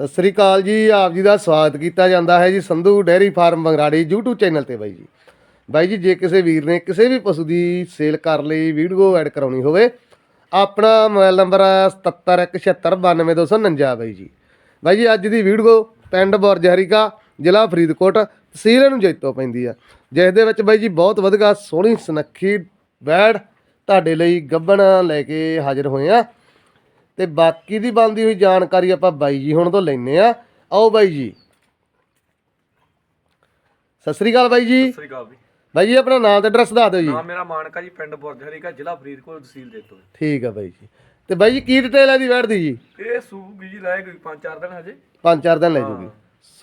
ਸਤਿ ਸ੍ਰੀ ਅਕਾਲ ਜੀ, ਆਪ ਜੀ ਦਾ ਸਵਾਗਤ ਕੀਤਾ ਜਾਂਦਾ ਹੈ ਜੀ Sandhu dairy farm Bangrari YouTube channel ਤੇ ਬਾਈ ਜੀ। ਬਾਈ ਜੀ, ਜੇ ਕਿਸੇ ਵੀਰ ਨੇ ਕਿਸੇ ਵੀ ਪਸ਼ੂ ਦੀ ਸੇਲ ਕਰ ਲਈ, ਵੀਡੀਓ ਐਡ ਕਰਾਉਣੀ ਹੋਵੇ, ਆਪਣਾ ਮੋਬਾਈਲ ਨੰਬਰ ਹੈ 7717929249 ਬਾਈ ਜੀ। ਬਾਈ ਜੀ, ਅੱਜ ਦੀ ਵੀਡੀਓ ਪਿੰਡ ਬੁਰਜਹਰੀਕਾ, ਜ਼ਿਲ੍ਹਾ ਫਰੀਦਕੋਟ, ਤਹਿਸੀਲ ਨੂੰ ਜੈਤੋ ਪੈਂਦੀ ਆ। ਜਿਸ ਦੇ ਵਿੱਚ ਬਾਈ ਜੀ ਬਹੁਤ ਵਧੀਆ ਸੋਹਣੀ ਸੁਨੱਖੀ ਬੈੜ ਤੁਹਾਡੇ ਲਈ ਗੱਬਣ ਲੈ ਕੇ ਹਾਜ਼ਰ ਹੋਏ ਆ। ਤੇ ਬਾਕੀ ਦੀ ਬਣਦੀ ਹੋਈ ਜਾਣਕਾਰੀ ਆਪਾਂ ਬਾਈ ਜੀ ਹੁਣ ਤੋਂ ਲੈਨੇ ਆ ਆਓ ਬਾਈ ਜੀ। ਸਤਿ ਸ੍ਰੀ ਅਕਾਲ ਬਾਈ ਜੀ। ਸਤਿ ਸ੍ਰੀ ਅਕਾਲ ਜੀ। ਬਾਈ ਜੀ ਆਪਣਾ ਨਾਮ ਤੇ ਐਡਰੈਸ ਦੱਸ ਦਿਓ ਜੀ। ਨਾਮ ਮੇਰਾ ਮਾਨਕਾ ਜੀ ਪਿੰਡ ਬੁਰਜਹਰੀਕਾ ਜ਼ਿਲ੍ਹਾ ਫਰੀਦਕੋਟ ਤਹਿਸੀਲ ਦੇਤੋ ਠੀਕ ਆ ਬਾਈ ਜੀ। ਤੇ ਬਾਈ ਜੀ ਕੀ ਡਿਟੇਲ ਹੈ ਦੀ ਬੈਠਦੀ ਜੀ? ਇਹ ਸੂਗੀ ਜੀ ਲੈ ਗਈ ਪੰਜ ਚਾਰ ਦਿਨ ਹਜੇ। ਪੰਜ ਚਾਰ ਦਿਨ ਲੈ ਜੂਗੀ।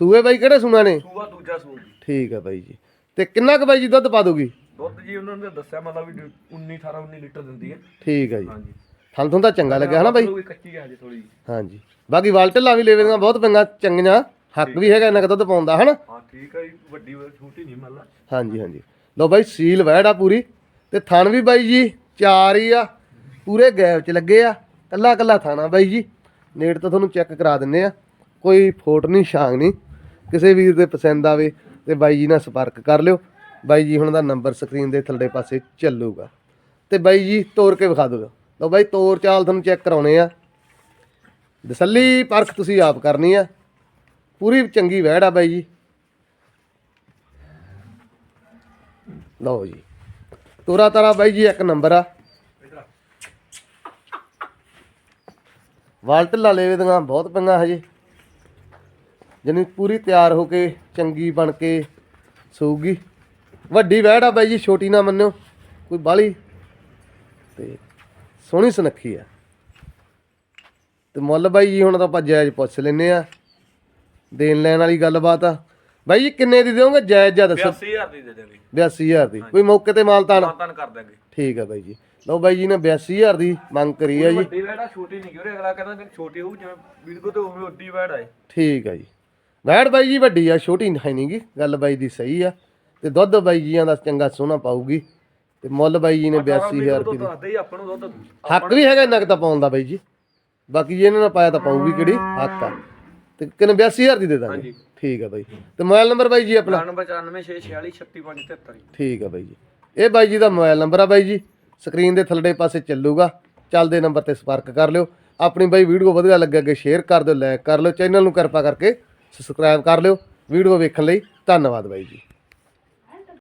ਸੂਏ ਬਾਈ ਕਿਹੜੇ ਸੂਣਾ ਨੇ? ਸੂਆ ਦੂਜਾ ਸੂ ਜੀ। ਠੀਕ ਆ ਬਾਈ ਜੀ। ਤੇ ਕਿੰਨਾ ਕੁ ਬਾਈ ਜੀ ਦੁੱਧ ਪਾ ਦੋਗੀ ਦੁੱਧ ਜੀ ਉਹਨਾਂ ਨੇ ਦੱਸਿਆ ਮਤਲਬ ਵੀ 19 18 19 ਲੀਟਰ ਦਿੰਦੀ ਹੈ। ਠੀਕ ਆ ਜੀ। ਹਾਂਜੀ। ਤੁਹਾਨੂੰ ਤੁਹਾਨੂੰ ਤਾਂ ਚੰਗਾ ਲੱਗਿਆ ਹਨਾ ਬਾਈ? ਵੀ ਕੱਚੀ ਹਜੇ ਥੋੜੀ ਹਾਂਜੀ। ਬਾਕੀ ਵਾਲਟਲਾਂ ਵੀ ਲੈਵੇਂਗਾ ਬਹੁਤ ਪੰਗਾ ਚੰਗੀਆਂ। ਹੱਕ ਵੀ ਹੈਗਾ ਇਹਨਾਂ ਕੁ ਦੁੱਧ ਪਾਉਂਦਾ ਹਨਾ? ਹਾਂ ਠੀਕ ਹੈ ਜੀ ਵੱਡੀ ਵਾ- ਛੋਟੀ ਨਹੀਂ ਮੱਲਾ ਹਾਂਜੀ ਹਾਂਜੀ। ਲਓ ਬਾਈ ਸੀਲ ਵੈੜ ਆ ਪੂਰੀ। ਤੇ ਥਣ ਵੀ ਬਾਈ ਜੀ ਚਾਰ ਹੀ ਆ। ਪੂਰੇ ਗੈਪ ਚ ਲੱਗੇ ਆ। ਕੱਲਾ ਕੱਲਾ ਥਾਣਾ ਬਾਈ ਜੀ। ਨੇੜ ਤੋਂ ਤੁਹਾਨੂੰ ਚੈੱਕ ਕਰਾ ਦਿੰਨੇ ਆ। ਕੋਈ ਫੋਟ ਨਹੀਂ ਛਾਂਗ ਨਹੀਂ। ਕਿਸੇ ਵੀਰ ਦੇ ਪਸੰਦ ਆਵੇ ਤੇ ਬਾਈ ਜੀ ਨਾਲ ਸੰਪਰਕ ਕਰ ਲਿਓ। ਬਾਈ ਜੀ ਹੁਣ ਦਾ ਨੰਬਰ ਸਕਰੀਨ ਦੇ ਥੱਲੇ ਪਾਸੇ ਚੱਲੂਗਾ। ਤੇ ਬਾਈ ਜੀ ਤੋੜ ਕੇ ਵਿਖਾ ਦਿਓ। ਲਓ ਬਾਈ, ਤੋਰ ਚਾਲ ਤੁਹਾਨੂੰ ਚੈੱਕ ਕਰਾਉਣੇ ਆ। ਦਸੱਲੀ ਪਰਖ ਤੁਸੀਂ ਆਪ ਕਰਨੀ ਆ। ਪੂਰੀ ਚੰਗੀ ਵੈੜ ਆ ਬਾਈ ਜੀ। ਲਓ ਜੀ। ਤੋਰਾ ਤਾਰਾ ਬਾਈ ਜੀ, ਇੱਕ ਨੰਬਰ ਆ। ਵਾਲਟ ਲਾ ਲੈਵੇ ਦੀਆਂ ਬਹੁਤ ਪੰਗਾ ਹਜੇ। ਜਨੀ ਪੂਰੀ ਤਿਆਰ ਹੋ ਕੇ, ਚੰਗੀ ਬਣ ਕੇ ਸੂਗੀ ਵੱਡੀ ਵਹਿੜ ਆ ਬਾਈ ਜੀ, ਛੋਟੀ ਨਾ ਮੰਨਿਓ। ਕੋਈ ਬਾਲੀ। ਤੇ ਸੋਹਣੀ ਸੁਨੱਖੀ ਆ। ਤੇ ਮੁੱਲ ਬਾਈ ਜੀ ਹੁਣ ਤਾਂ ਆਪਾਂ ਜਾਇਜ਼ ਪੁੱਛ ਲੈਨੇ ਆ। ਦੇਣ ਲੈਣ ਵਾਲੀ ਗੱਲਬਾਤ ਆ। ਬਾਈ ਜੀ ਕਿੰਨੇ ਦੀ ਦਿਓਗੇ? ਜਾਇਜ਼ ਜਾਂ ਦੱਸੋ। 82000 ਦੀ ਦੇ ਦੇਣੀ 82000 ਦੀ। ਕੋਈ ਮੌਕੇ ਤੇ ਮਾਲ ਤਾਣ ਮਾਨਤਾਨ ਕਰ ਦਾਂਗੇ ਠੀਕ ਆ ਬਾਈ ਜੀ। ਲਓ ਬਾਈ ਜੀ ਨੇ 82000 ਦੀ ਮੰਗ ਕਰੀ ਆ ਜੀ। ਵੱਡੀ ਵੈੜਾ ਛੋਟੀ ਨਹੀਂ ਕਿਉਂ ਅਗਲਾ ਕਹਿੰਦਾ ਕਿ ਛੋਟੀ ਹੋਊ ਜਿਵੇਂ ਵੀਡੀਓ ਤੇ ਉਵੇਂ ਵੱਡੀ ਵੈੜ ਆਏ ਠੀਕ ਆ ਜੀ। ਵੈੜ ਬਾਈ ਜੀ ਵੱਡੀ ਆ ਛੋਟੀ ਹੈ ਨਹੀਂਗੀ ਗੱਲ ਬਾਈ ਦੀ ਸਹੀ ਆ। ਤੇ ਦੁੱਧ ਬਾਈ ਜੀਆਂ ਦਾ ਚੰਗਾ ਸੋਹਣਾ ਪਾਊਗੀ। ਤੇ ਮੁੱਲ ਬਾਈ ਜੀ ਨੇ 82000 ਰੁਪਏ ਦੀ। ਦੱਸਦੇ ਹੀ ਆਪਾਂ ਨੂੰ ਦੁੱਧ ਹੱਕ ਵੀ ਹੈਗਾ ਇੰਨਾ ਕੁ ਤਾਂ ਪਾਉਣ ਦਾ ਬਾਈ ਜੀ। ਬਾਕੀ ਜੇ ਇਹਨਾਂ ਨੇ ਪਾਇਆ ਤਾਂ ਪਾਊਗੀ ਕਿਹੜੀ? ਹੱਕ ਆ। ਤੇ ਕਿੰਨੇ 82000 ਦੀ ਦੇ ਦਾਂਗੇ। ਹਾਂਜੀ। ਠੀਕ ਆ ਬਾਈ। ਤੇ ਮੋਬਾਈਲ ਨੰਬਰ ਬਾਈ ਜੀ ਆਪਣਾ? ਨੰਬਰ 9466463573 ਠੀਕ ਆ ਬਾਈ ਜੀ। ਇਹ ਬਾਈ ਜੀ ਦਾ ਮੋਬਾਈਲ ਨੰਬਰ ਆ ਬਾਈ ਜੀ। ਸਕਰੀਨ ਦੇ ਥੱਲੜੇ ਪਾਸੇ ਚੱਲੂਗਾ। ਚੱਲਦੇ ਨੰਬਰ ਤੇ ਸੰਪਰਕ ਕਰ ਲਿਓ। ਆਪਣੀ ਬਾਈ ਵੀਡੀਓ ਵਧੀਆ ਲੱਗੇ ਅੱਗੇ ਸ਼ੇਅਰ ਕਰ ਦਿਓ ਲਾਈਕ ਕਰ ਲਿਓ। ਚੈਨਲ ਨੂੰ ਕਿਰਪਾ ਕਰਕੇ ਸਬਸਕ੍ਰਾਈਬ ਕਰ ਲਿਓ। ਵੀਡੀਓ ਵੇਖਣ ਲਈ ਧੰਨਵਾਦ ਬਾਈ ਜੀ।